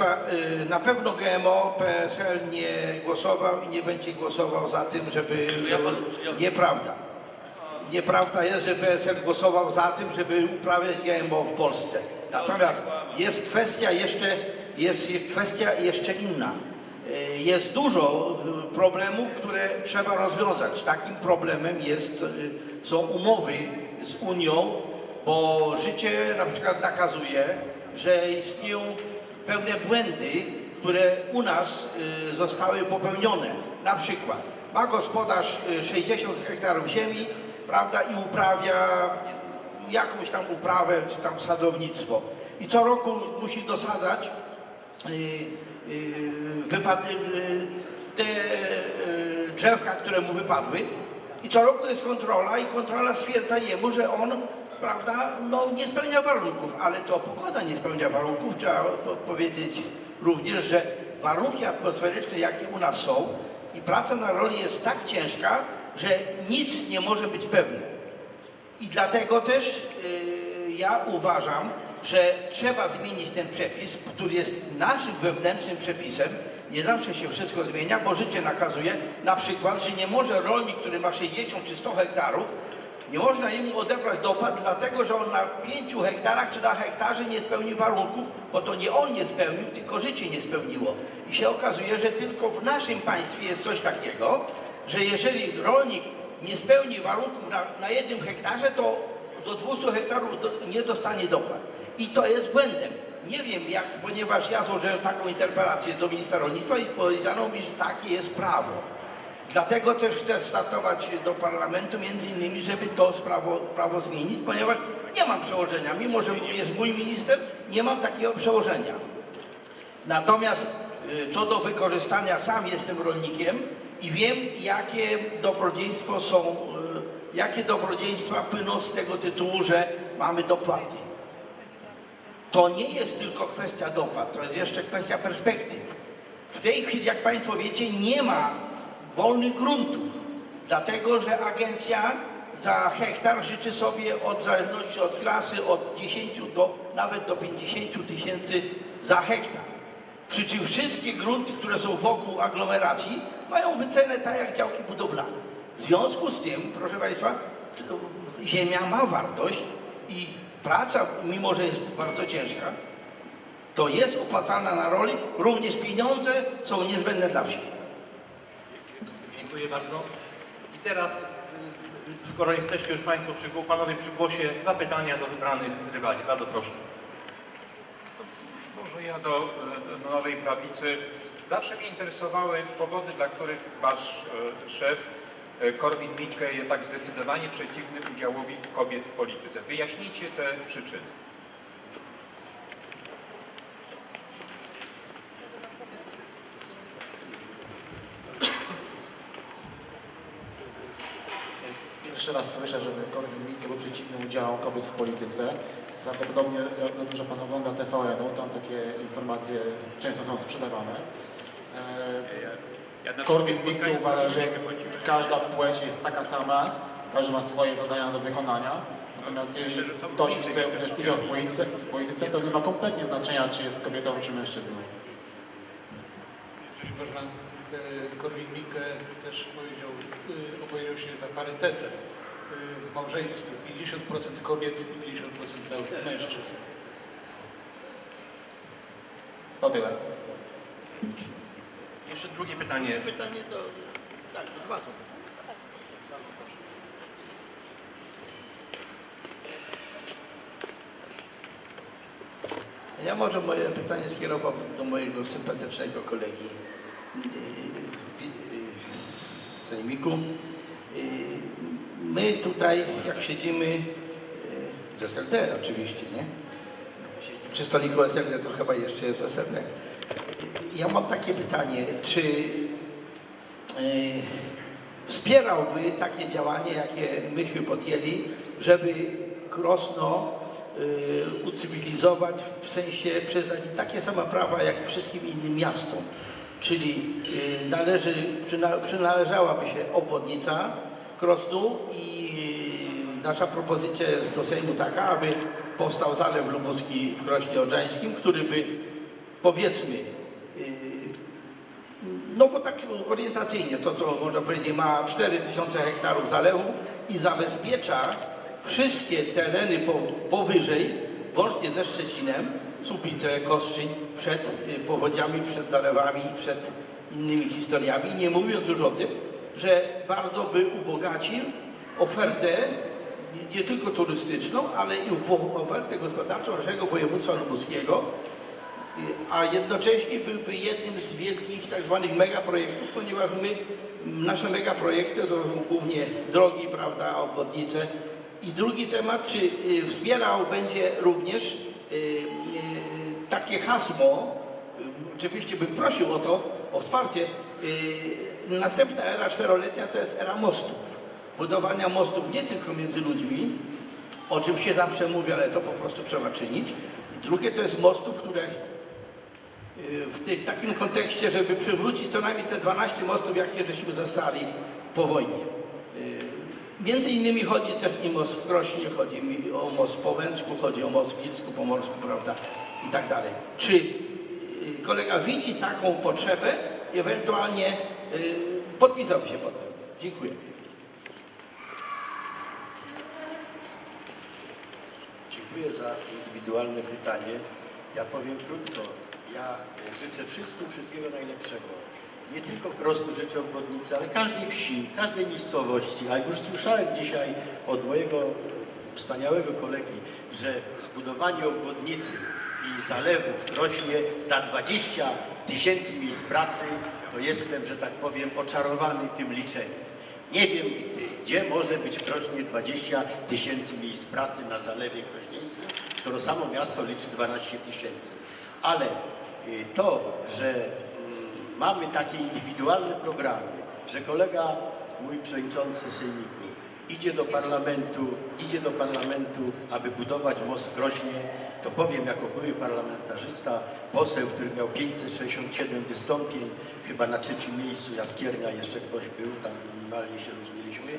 Państwa, y, na pewno GMO PSL nie głosował i nie będzie głosował za tym, żeby... Przyniosę. Nieprawda. Nieprawda jest, że PSL głosował za tym, żeby uprawiać GMO w Polsce. Natomiast jest kwestia jeszcze, jest kwestia jeszcze inna. Y, Jest dużo y, problemów, które trzeba rozwiązać. Takim problemem jest, są umowy z Unią, bo życie na przykład nakazuje, że istnieją pewne błędy, które u nas y, zostały popełnione. Na przykład ma gospodarz y, 60 hektarów ziemi, prawda, i uprawia jakąś tam uprawę, czy tam sadownictwo. I co roku musi dosadzać y, y, wypady, y, te y, drzewka, które mu wypadły. I co roku jest kontrola i kontrola stwierdza jemu, że on, prawda, no nie spełnia warunków, ale to pogoda nie spełnia warunków. Trzeba po- powiedzieć również, że warunki atmosferyczne, jakie u nas są i praca na roli jest tak ciężka, że nic nie może być pewne. I dlatego też yy, ja uważam, że trzeba zmienić ten przepis, który jest naszym wewnętrznym przepisem. Nie zawsze się wszystko zmienia, bo życie nakazuje na przykład, że nie może rolnik, który ma 60 czy 100 hektarów, nie można jemu odebrać dopłat, dlatego że on na 5 hektarach czy na hektarze nie spełni warunków, bo to nie on nie spełnił, tylko życie nie spełniło. I się okazuje, że tylko w naszym państwie jest coś takiego, że jeżeli rolnik nie spełni warunków na, na jednym hektarze, to do 200 hektarów nie dostanie dopłat. I to jest błędem. Nie wiem jak, ponieważ ja złożyłem taką interpelację do ministra rolnictwa i powiedziano mi, że takie jest prawo. Dlatego też chcę startować do parlamentu między innymi, żeby to prawo, prawo zmienić, ponieważ nie mam przełożenia. Mimo, że jest mój minister, nie mam takiego przełożenia. Natomiast y, co do wykorzystania, sam jestem rolnikiem i wiem, jakie dobrodziejstwo są, y, jakie dobrodziejstwa płyną z tego tytułu, że mamy dopłaty. To nie jest tylko kwestia dopłat, to jest jeszcze kwestia perspektyw. W tej chwili, jak Państwo wiecie, nie ma wolnych gruntów, dlatego że agencja za hektar życzy sobie od w zależności od klasy od 10 do nawet do 50 tysięcy za hektar. Przy czym wszystkie grunty, które są wokół aglomeracji, mają wycenę tak jak działki budowlane. W związku z tym, proszę Państwa, ziemia ma wartość praca, mimo że jest bardzo ciężka, to jest opłacalna na roli, również pieniądze są niezbędne dla wsi. Dziękuję bardzo. I teraz, y, skoro jesteście już Państwo przy, panowie przy głosie, dwa pytania do wybranych rywali. Bardzo proszę. Może ja do, do Nowej Prawicy. Zawsze mnie interesowały powody, dla których wasz e, szef Korwin-Mikke jest tak zdecydowanie przeciwny udziałowi kobiet w polityce. Wyjaśnijcie te przyczyny. Pierwszy raz słyszę, żeby Korwin-Mikke był przeciwny udziałom kobiet w polityce. Prawdopodobnie jak dobrze Pan ogląda TVN-u, tam takie informacje często są sprzedawane. E, Korwin-Mikke uważa, że każda płeć jest taka sama, każdy ma swoje zadania do wykonania. Natomiast jeżeli ktoś chce wziąć udział w polityce, w polityce, to nie ma kompletnie znaczenia, czy jest kobietą, czy mężczyzną. Jeżeli można, e, Korwin-Mikke też powiedział, e, opowiedział się za parytetem e, w małżeństwie. 50% kobiet i 50% mężczyzn. To tyle. Jeszcze drugie pytanie. Pytanie to, tak, to dwa są. Ja może moje pytanie skierowałbym do mojego sympatycznego kolegi yy, z, z Sejmiku. Yy, My tutaj, jak siedzimy, yy, z SLD oczywiście, nie? Przy stoliku SLD, to chyba jeszcze jest w SLD. Ja mam takie pytanie, czy yy, wspierałby takie działanie, jakie myśmy podjęli, żeby Krosno yy, ucywilizować, w sensie przyznać takie same prawa jak wszystkim innym miastom. Czyli yy, należy, przyna, przynależałaby się obwodnica Krosnu i nasza propozycja jest do Sejmu taka, aby powstał zalew lubuski w Krośnie Odrzańskim, który by powiedzmy, no bo tak orientacyjnie, to co można powiedzieć, ma 4000 hektarów zalewu i zabezpiecza wszystkie tereny po, powyżej, włącznie ze Szczecinem, Słupice, Kostrzyń, przed y, powodziami, przed zalewami, przed innymi historiami. Nie mówiąc już o tym, że bardzo by ubogacił ofertę nie, tylko turystyczną, ale i ofertę gospodarczą naszego województwa lubuskiego, a jednocześnie byłby jednym z wielkich tak zwanych megaprojektów, ponieważ my, nasze megaprojekty to są głównie drogi, prawda, obwodnice. I drugi temat, czy y, wspierał będzie również y, y, takie hasło, oczywiście bym prosił o to, o wsparcie, następna era czteroletnia to jest era mostów. Budowania mostów nie tylko między ludźmi, o czym się zawsze mówi, ale to po prostu trzeba czynić. Drugie to jest mostów, które w takim kontekście, żeby przywrócić co najmniej te 12 mostów, jakie żeśmy zastali po wojnie. Y, Między innymi chodzi też i most w Krośnie, chodzi mi o most w Połęcku, chodzi o most w Pilsku, Pomorsku, prawda, i tak dalej. Czy y, kolega widzi taką potrzebę, ewentualnie y, podpisał się pod tym? Dziękuję. Dziękuję za indywidualne pytanie. Ja powiem krótko. Ja życzę wszystkim wszystkiego najlepszego. Nie tylko Krosnu życzę obwodnicy, ale każdej wsi, każdej miejscowości. A już słyszałem dzisiaj od mojego wspaniałego kolegi, że zbudowanie obwodnicy i zalewu w Krośnie da 20 tysięcy miejsc pracy, to jestem, że tak powiem, oczarowany tym liczeniem. Nie wiem, gdzie może być w Krośnie 20 tysięcy miejsc pracy na Zalewie Krośnieńskim, skoro samo miasto liczy 12 tysięcy. Ale y, to, że mm, mamy takie indywidualne programy, że kolega, mój przewodniczący Sejmiku, idzie do parlamentu, idzie do parlamentu, aby budować most w Krośnie, to powiem jako były parlamentarzysta, poseł, który miał 567 wystąpień, chyba na trzecim miejscu Jaskiernia jeszcze ktoś był, tam minimalnie się różniliśmy,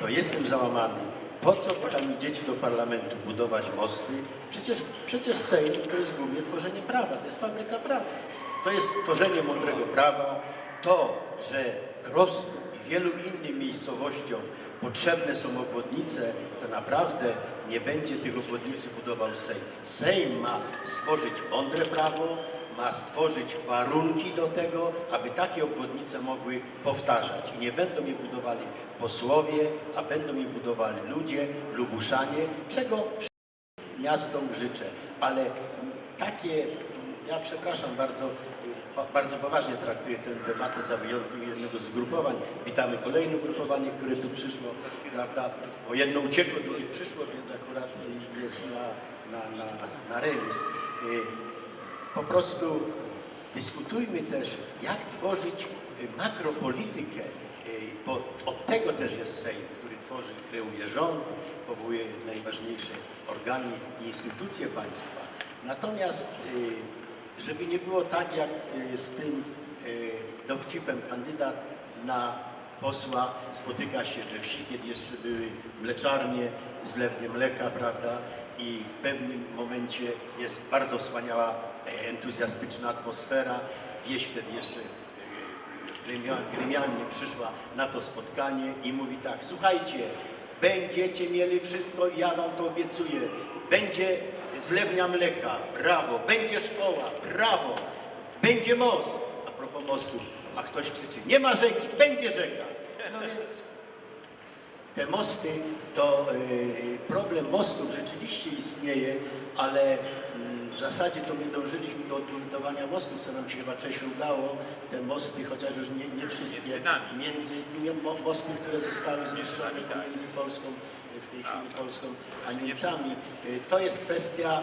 to jestem załamany. Po co tam idziecie do parlamentu budować mosty? Przecież, przecież Sejm to jest głównie tworzenie prawa, to jest fabryka prawa. To jest tworzenie mądrego prawa. To, że Krosnu i wielu innym miejscowościom potrzebne są obwodnice, to naprawdę nie będzie tych obwodnicy budował Sejm. Sejm ma stworzyć mądre prawo, ma stworzyć warunki do tego, aby takie obwodnice mogły powtarzać. I nie będą je budowali posłowie, a będą je budowali ludzie, lubuszanie, czego miastom życzę. Ale takie, ja przepraszam bardzo, bardzo poważnie traktuję tę debatę za wyjątkiem jednego z grupowań. Witamy kolejne ugrupowanie, które tu przyszło, prawda? Bo jedno uciekło, drugie przyszło, więc akurat jest na, na, na, na remis. Po prostu dyskutujmy też, jak tworzyć y, makropolitykę, y, bo od tego też jest Sejm, który tworzy, kreuje rząd, powołuje najważniejsze organy i instytucje państwa. Natomiast, y, żeby nie było tak jak z tym dowcipem kandydat na posła spotyka się we wsi, kiedy jeszcze były mleczarnie, zlewnie mleka, prawda? I w pewnym momencie jest bardzo wspaniała, e, entuzjastyczna atmosfera. Wieś wtedy jeszcze e, gremia- gremialnie przyszła na to spotkanie i mówi tak, słuchajcie, będziecie mieli wszystko, ja wam to obiecuję. Będzie zlewnia mleka, brawo, będzie szkoła, brawo, będzie most. A propos mostu, a ktoś krzyczy, nie ma rzeki, będzie rzeka. Te mosty, to y, problem mostów rzeczywiście istnieje, ale mm, w zasadzie to my dążyliśmy do odbudowania mostów, co nam się chyba Czesiu udało. Te mosty, chociaż już nie, nie wszystkie, między, mo- mosty, które zostały zniszczone pomiędzy Polską, y, w tej chwili Polską, a Niemcami. Y, To jest kwestia,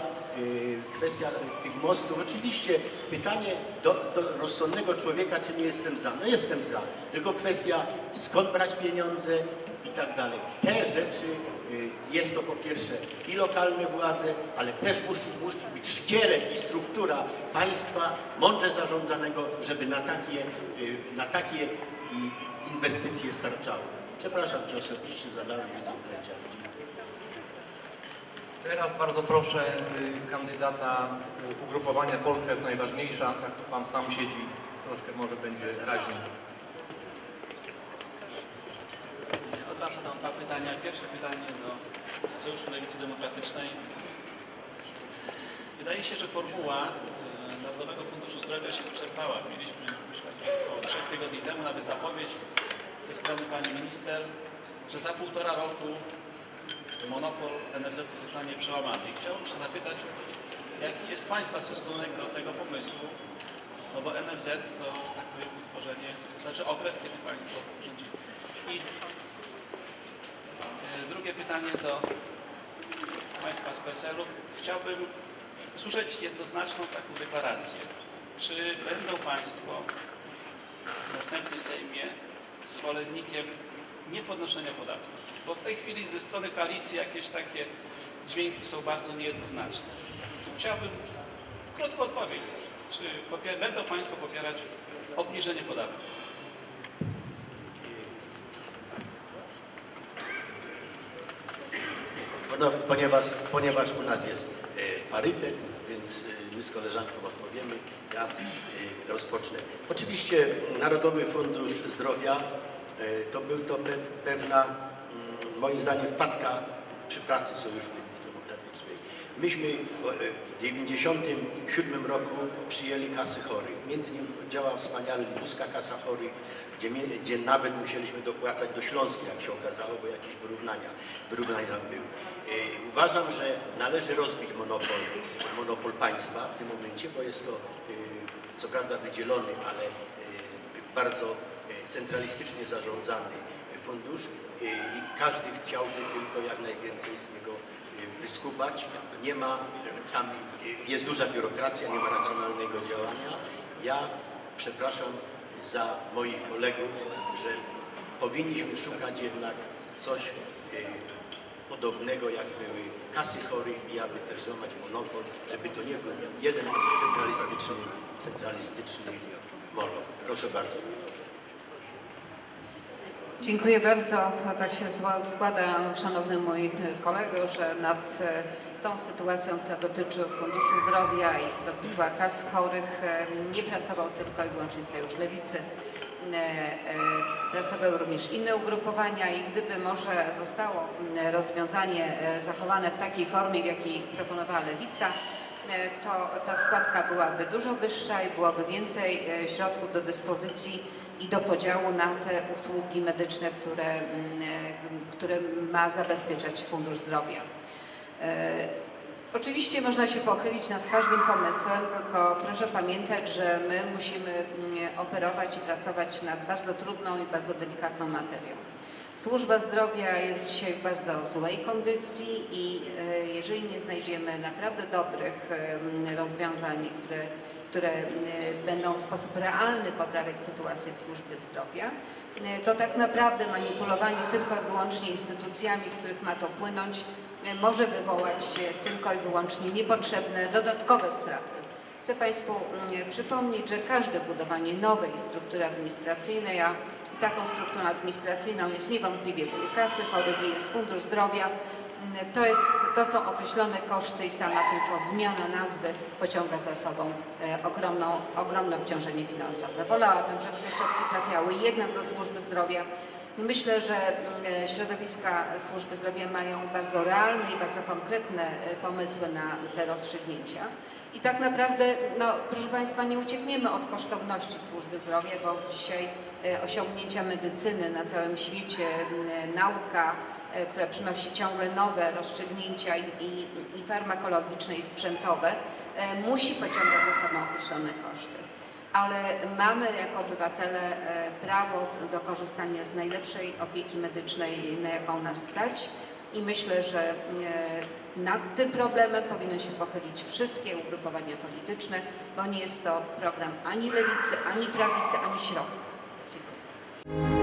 kwestia tych mostów. Oczywiście pytanie do, do rozsądnego człowieka, czy nie jestem za. No jestem za, tylko kwestia skąd brać pieniądze, i tak dalej. Te rzeczy y, jest to po pierwsze i lokalne władze, ale też musi, musi być szkielet i struktura państwa mądrze zarządzanego, żeby na takie, y, na takie inwestycje starczało. Przepraszam Cię osobiście, zadałem wiedzą powiedziałem. Teraz bardzo proszę y, kandydata y, ugrupowania Polska jest najważniejsza. Tak tu Pan sam siedzi, troszkę może będzie raźniej. Od razu mam dwa pytania. Pierwsze pytanie do Sojuszu Lewicy Demokratycznej. Wydaje się, że formuła e, Narodowego Funduszu Zdrowia się wyczerpała. Mieliśmy myślę, około trzech tygodni temu nawet zapowiedź ze strony pani minister, że za półtora roku monopol NFZ-u zostanie przełamany. I chciałbym się zapytać, jaki jest Państwa stosunek do tego pomysłu? No bo NFZ to, tak utworzenie, znaczy okres, kiedy Państwo rządzili. I E, Drugie pytanie do Państwa z PSL-u. Chciałbym usłyszeć jednoznaczną taką deklarację. Czy będą Państwo w następnym Sejmie zwolennikiem niepodnoszenia podatków? Bo w tej chwili ze strony koalicji jakieś takie dźwięki są bardzo niejednoznaczne. Chciałbym krótko odpowiedzieć. Czy będą Państwo popierać obniżenie podatków? No, ponieważ, ponieważ u nas jest e, parytet, więc e, my z koleżanką odpowiemy. Ja e, rozpocznę. Oczywiście Narodowy Fundusz Zdrowia to był to pe, pewna, mm, moim zdaniem, wpadka przy pracy Sojuszu Lewicy Demokratycznej. Myśmy e, w 1997 roku przyjęli kasy chorych. Między innymi działa wspaniale Lubuska Kasa Chorych, gdzie, gdzie nawet musieliśmy dopłacać do Śląskiej, jak się okazało, bo jakieś wyrównania, wyrównania tam były. E, Uważam, że należy rozbić monopol, monopol państwa w tym momencie, bo jest to e, co prawda wydzielony, ale e, bardzo e, centralistycznie zarządzany fundusz i każdy chciałby tylko jak najwięcej z niego e, wyskubać. Nie ma e, tam, jest duża biurokracja, nie ma racjonalnego działania. Ja przepraszam za moich kolegów, że powinniśmy szukać jednak coś e, podobnego jak były kasy chorych i aby też złamać monopol, żeby to nie był jeden centralistyczny, centralistyczny moloch. Proszę bardzo. Dziękuję bardzo. Tak się składa, szanowny mój kolego, że nad e, tą sytuacją, która dotyczy Funduszu Zdrowia i dotyczyła kas chorych, e, nie pracował tylko i wyłącznie Sojusz Lewicy. E, Pracowały również inne ugrupowania i gdyby może zostało rozwiązanie zachowane w takiej formie, w jakiej proponowała Lewica, to ta składka byłaby dużo wyższa i byłoby więcej środków do dyspozycji i do podziału na te usługi medyczne, które, mm, e, które ma zabezpieczać Fundusz Zdrowia. E, Oczywiście można się pochylić nad każdym pomysłem, tylko proszę pamiętać, że my musimy mm, operować i pracować nad bardzo trudną i bardzo delikatną materią. Służba zdrowia jest dzisiaj w bardzo złej kondycji i e, jeżeli nie znajdziemy naprawdę dobrych rozwiązań, które, które e, będą w sposób realny poprawiać sytuację służby zdrowia, e, to tak naprawdę manipulowanie tylko i wyłącznie instytucjami, z których ma to płynąć, e, może wywołać tylko i wyłącznie niepotrzebne dodatkowe straty. Chcę Państwu przypomnieć, że każde budowanie nowej struktury administracyjnej, a taką strukturą administracyjną jest niewątpliwie kasy chorych jest Fundusz Zdrowia, to, jest, to są określone koszty i sama tylko zmiana nazwy pociąga za sobą e, ogromną, ogromne obciążenie finansowe. Wolałabym, żeby te środki trafiały jednak do służby zdrowia. Myślę, że mm, środowiska służby zdrowia mają bardzo realne i bardzo konkretne e, pomysły na te rozstrzygnięcia. I tak naprawdę, no, proszę Państwa, nie uciekniemy od kosztowności służby zdrowia, bo dzisiaj e, osiągnięcia medycyny na całym świecie, nauka, e, która przynosi ciągle nowe rozstrzygnięcia i, i, i farmakologiczne i sprzętowe, e, musi pociągać za sobą określone koszty. Ale mamy jako obywatele e, prawo do korzystania z najlepszej opieki medycznej, na jaką nas stać i myślę, że e, nad tym problemem powinny się pochylić wszystkie ugrupowania polityczne, bo nie jest to program ani lewicy, ani prawicy, ani środka. Dziękuję.